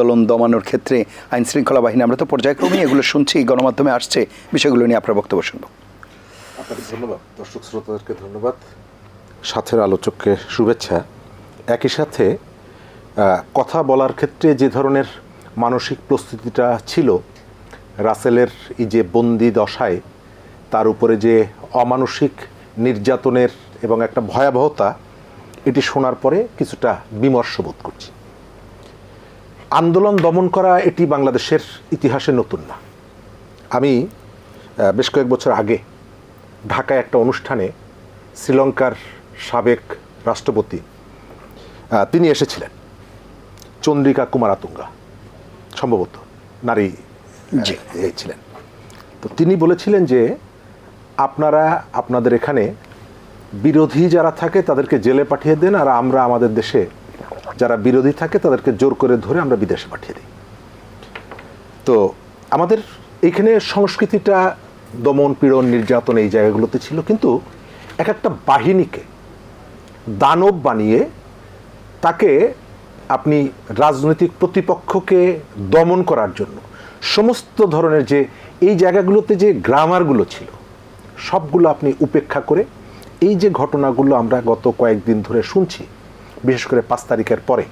আন্দোলন দমানোর ক্ষেত্রে আইন শৃঙ্খলা বাহিনী, আমরা তো পর্যায়ক্রমে এগুলো শুনছি, গণমাধ্যমে আসছে, বিষয়গুলো নিয়ে আপনার বক্তব্য শুনব। আপনাকে ধন্যবাদ। দর্শক শ্রোতাদেরকে ধন্যবাদ। সাথের আলোচককে শুভেচ্ছা। একই সাথে কথা বলার ক্ষেত্রে যে ধরনের মানসিক প্রস্তুতিটা ছিল, রাসেলের এই যে বন্দি দশায়, তার উপরে যে অমানসিক নির্যাতনের এবং একটা ভয়াবহতা, এটি শোনার পরে কিছুটা বিমর্ষ বোধ করছি। আন্দোলন দমন করা এটি বাংলাদেশের ইতিহাসে নতুন না। আমি বেশ কয়েক বছর আগে ঢাকায় একটা অনুষ্ঠানে শ্রীলঙ্কার সাবেক রাষ্ট্রপতি তিনি এসেছিলেন। চন্দ্রিকা কুমারাতুঙ্গা সম্ভবত নারী ছিলেন। তো তিনি বলেছিলেন যে আপনারা আপনাদের এখানে বিরোধী যারা থাকে তাদেরকে জেলে পাঠিয়ে দেন আর আমরা আমাদের দেশে যারা বিরোধী থাকে, তাদেরকে জোর করে ধরে আমরা বিদেশে পাঠিয়ে দিই। তো আমাদের এইখানে সংস্কৃতিটা দমন, পীড়ন, নির্যাতন এই জায়গাগুলোতে ছিল, কিন্তু এক একটা বাহিনীকে দানব বানিয়ে তাকে আপনি রাজনৈতিক প্রতিপক্ষকে দমন করার জন্য সমস্ত ধরনের যে এই জায়গাগুলোতে যে গ্রামারগুলো ছিল, সবগুলো আপনি উপেক্ষা করে এই যে ঘটনাগুলো আমরা গত কয়েকদিন ধরে শুনছি বিশেষ করে পাঁচ তারিখের পরে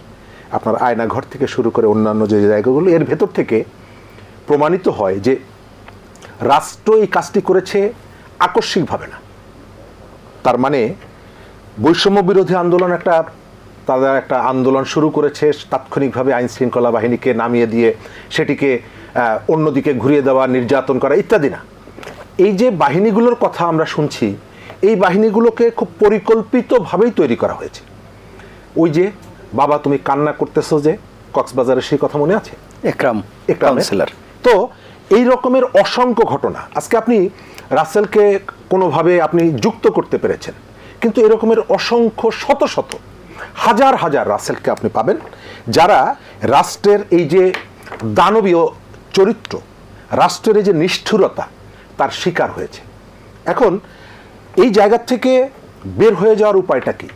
আপনার আয়নাঘর থেকে শুরু করে অন্যান্য যে জায়গাগুলো, এর ভেতর থেকে প্রমাণিত হয় যে রাষ্ট্র এই কাজটি করেছে আকস্মিকভাবে না। তার মানে বৈষম্য বিরোধী আন্দোলন একটা, তাদের একটা আন্দোলন শুরু করেছে, তাৎক্ষণিকভাবে আইন শৃঙ্খলা বাহিনীকে নামিয়ে দিয়ে সেটিকে অন্যদিকে ঘুরিয়ে দেওয়া, নির্যাতন করা ইত্যাদি না। এই যে বাহিনীগুলোর কথা আমরা শুনছি, এই বাহিনীগুলোকে খুব পরিকল্পিতভাবেই তৈরি করা হয়েছে। ওই যে বাবা তুমি কান্না করতেছো যে কক্সবাজারের সেই কথা মনে আছে? একরাম। কাউন্সিলর তো এই রকমের অসংখ্য ঘটনা আজকে আপনি রাসেলকে কোনোভাবে আপনি যুক্ত করতে পেরেছেন। কিন্তু এরকমের অসংখ্য শত শত হাজার হাজার রাসেলকে আপনি পাবেন যারা রাষ্ট্রের এই যে দানবীয় চরিত্র রাষ্ট্রের এই যে নিষ্ঠুরতা তার শিকার হয়েছে। এখন এই জায়গা থেকে বের হয়ে যাওয়ার উপায়টা কি?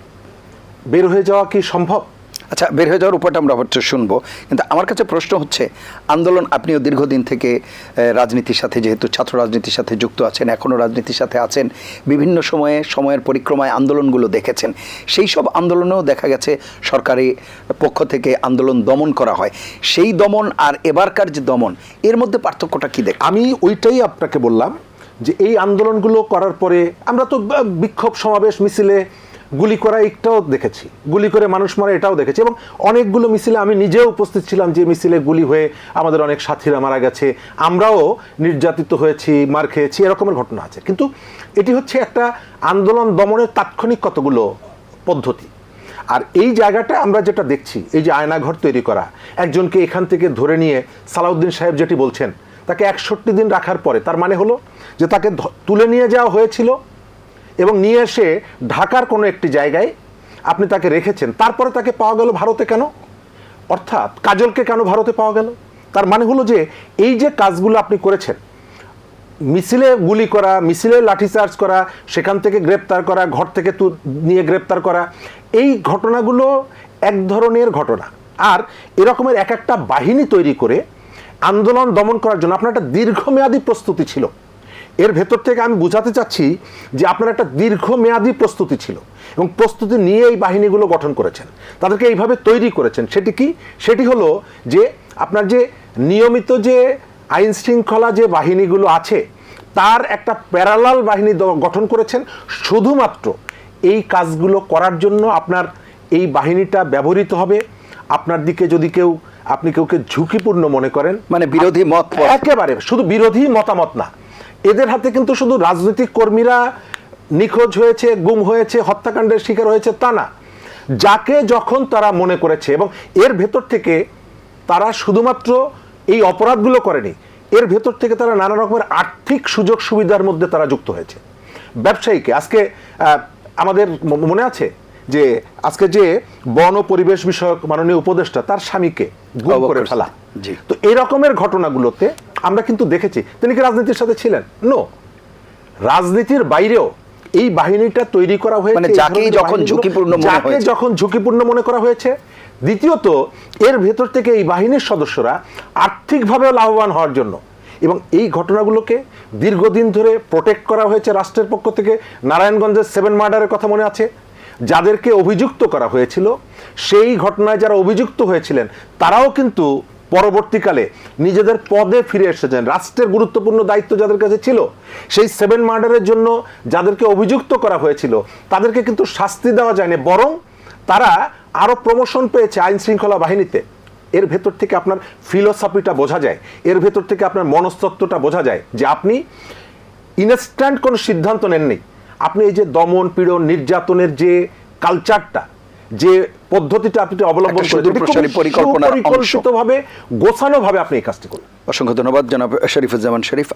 বের হয়ে যাওয়া কি সম্ভব? আচ্ছা বের হয়ে যাওয়ার উপরটা আমরা অবশ্য শুনব। কিন্তু আমার কাছে প্রশ্ন হচ্ছে আন্দোলন আপনিও দীর্ঘদিন থেকে রাজনীতির সাথে যেহেতু ছাত্র রাজনীতির সাথে যুক্ত আছেন এখনও রাজনীতির সাথে আছেন বিভিন্ন সময়ে সময়ের পরিক্রমায় আন্দোলনগুলো দেখেছেন। সেই সব আন্দোলনেও দেখা গেছে সরকারি পক্ষ থেকে আন্দোলন দমন করা হয়। সেই দমন আর এবারকার যে দমন এর মধ্যে পার্থক্যটা কী দেখ আমি ওইটাই আপনাকে বললাম যে এই আন্দোলনগুলো করার পরে আমরা তো বিক্ষোভ সমাবেশ মিছিলে গুলি করা একটাও দেখেছি। গুলি করে মানুষ মারা এটাও দেখেছি এবং অনেকগুলো মিছিলে আমি নিজেও উপস্থিত ছিলাম যে মিছিলে গুলি হয়ে আমাদের অনেক সাথীরা মারা গেছে। আমরাও নির্যাতিত হয়েছি, মার খেয়েছি, এরকমের ঘটনা আছে। কিন্তু এটি হচ্ছে একটা আন্দোলন দমনের তাৎক্ষণিক কতগুলো পদ্ধতি। আর এই জায়গাটা আমরা যেটা দেখছি, এই যে আয়নাঘর তৈরি করা, একজনকে এখান থেকে ধরে নিয়ে সালাউদ্দিন সাহেব যেটি বলছেন, তাকে একষট্টি দিন রাখার পরে, তার মানে হলো যে তাকে তুলে নিয়ে যাওয়া হয়েছিল এবং নিয়ে এসে ঢাকার কোনো একটি জায়গায় আপনি তাকে রেখেছেন। তারপরে তাকে পাওয়া গেল ভারতে কেন? অর্থাৎ কাজলকে কেন ভারতে পাওয়া গেল? তার মানে হলো যে এই যে কাজগুলো আপনি করেছেন, মিছিলে গুলি করা, মিছিলে লাঠিচার্জ করা, সেখান থেকে গ্রেপ্তার করা, ঘর থেকে তু- নিয়ে গ্রেপ্তার করা, এই ঘটনাগুলো এক ধরনের ঘটনা। আর এরকমের এক একটা বাহিনী তৈরি করে আন্দোলন দমন করার জন্য আপনার একটা দীর্ঘমেয়াদী প্রস্তুতি ছিল। এর ভেতর থেকে আমি বোঝাতে চাচ্ছি যে আপনার একটা দীর্ঘমেয়াদী প্রস্তুতি ছিল এবং প্রস্তুতি নিয়ে এই বাহিনীগুলো গঠন করেছেন। তাদেরকে এইভাবে তৈরি করেছেন। সেটি কি? সেটি হলো যে আপনার যে নিয়মিত যে আইন শৃঙ্খলা যে বাহিনীগুলো আছে তার একটা প্যারালাল বাহিনী গঠন করেছেন। শুধুমাত্র এই কাজগুলো করার জন্য আপনার এই বাহিনীটা ব্যবহৃত হবে। আপনার দিকে যদি কেউ আপনি কেউকে ঝুঁকিপূর্ণ মনে করেন মানে বিরোধী মত একেবারে শুধু বিরোধী মতামত না এদের হাতে কিন্তু শুধু রাজনৈতিক কর্মীরা নিখোঁজ হয়েছে গুম হয়েছে হত্যাকাণ্ডের শিকার হয়েছে তা না। যাকে যখন তারা মনে করেছে এবং এর ভেতর থেকে তারা শুধুমাত্র এই অপরাধগুলো করেনি এর ভেতর থেকে তারা নানা রকমের আর্থিক সুযোগ সুবিধার মধ্যে তারা যুক্ত হয়েছে। ব্যবসায়ীকে আজকে আহ, আমাদের মনে আছে যে আজকে যে বন ও পরিবেশ বিষয়ক মাননীয় উপদেষ্টা তার স্বামীকে গুম করে ফেলা। তো এই রকমের ঘটনাগুলোতে আমরা কিন্তু দেখেছি। তিনি কি রাজনীতির সাথে ছিলেন? নো রাজনীতির বাইরেও এই বাহিনীটা তৈরি করা হয়েছে মানে ধরনের যখন ঝুঁকিপূর্ণ যাকে যখন ঝুঁকিপূর্ণ মনে করা হয়েছে। দ্বিতীয়ত এর ভেতর থেকে এই বাহিনীর সদস্যরা আর্থিকভাবে লাভবান হওয়ার জন্য এবং এই ঘটনাগুলোকে দীর্ঘদিন ধরে প্রোটেক্ট করা হয়েছে রাষ্ট্রের পক্ষ থেকে। নারায়ণগঞ্জের সেভেন মার্ডারের কথা মনে আছে। যাদেরকে অভিযুক্ত করা হয়েছিল সেই ঘটনায় যারা অভিযুক্ত হয়েছিলেন তারাও কিন্তু পরবর্তীকালে নিজেদের পদে ফিরে এসেছেন। রাষ্ট্রের গুরুত্বপূর্ণ দায়িত্ব যাদের কাছে ছিল, সেই সেভেন মার্ডারের জন্য যাদেরকে অভিযুক্ত করা হয়েছিল, তাদেরকে কিন্তু শাস্তি দেওয়া যায়নি, বরং তারা আরও প্রমোশন পেয়েছে আইন শৃঙ্খলা বাহিনীতে। এর ভেতর থেকে আপনার ফিলোসফিটা বোঝা যায়, এর ভেতর থেকে আপনার মনস্তত্ত্বটা বোঝা যায় যে আপনি ইনস্ট্যান্ট কোনো সিদ্ধান্ত নেননি। আপনি এই যে দমন পীড়ন নির্যাতনের যে কালচারটা যে পদ্ধতিটা আপনি অবলম্বন পরিকল্পনার অংশ। সুপরিকল্পিতভাবে গোছানোভাবে আপনি এই কাজটি করেন অসংখ্য ধন্যবাদ জনাব শরীফুজ্জামান শরীফ